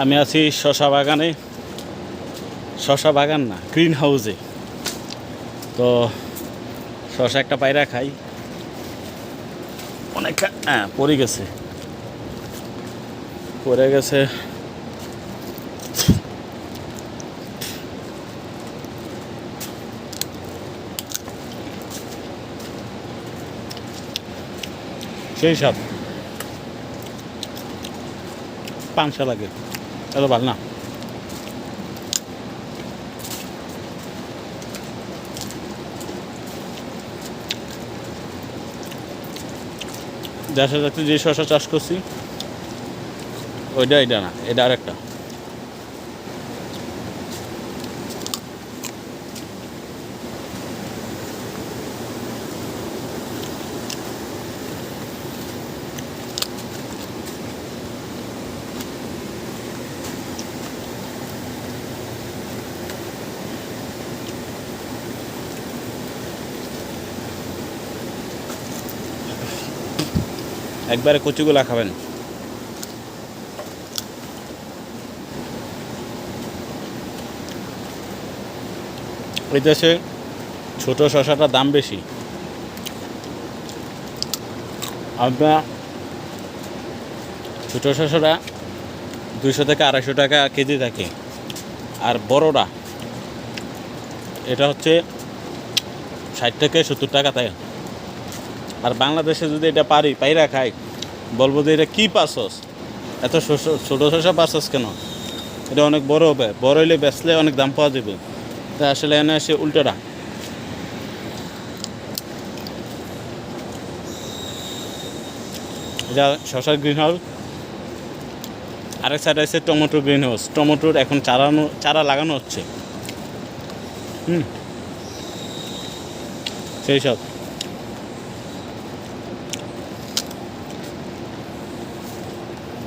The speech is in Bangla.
আমি আছি শশা বাগানে। শশা বাগান না গ্রিন হাউসে তো শশা একটা পায়রা খাই। অনেকটা হ্যাঁ পড়ে গেছে। পড়ে গেছে। সেই সব পাংশা লাগে এত ভালো না দেখা যাচ্ছে যে শশা চাষ করছি। ওইটা এটা না এটা আরেকটা। একবারে কচুগুলা খাবেন। এই দেশে ছোট শশাটার দাম বেশি। আমরা ছোট শশাটা দুইশো থেকে আড়াইশো টাকা কেজি থাকে। আর বড়টা, এটা হচ্ছে ষাট থেকে সত্তর টাকা তাই। আর বাংলাদেশে যদি এটা পারি, পাইরা খাই, বলব যে এটা কী পাসস এত ছোট শসা পাসস কেন? এটা অনেক বড় হবে। বড় হইলে বেচলে অনেক দাম পাওয়া যাবে। তা আসলে এনে এসে উল্টোটা। এটা শশার গ্রিন হাউস আরেক সাইড আছে টমেটো গ্রিন হাউস টমেটোর এখন চারানো, চারা লাগানো হচ্ছে। হুম। সেই সব।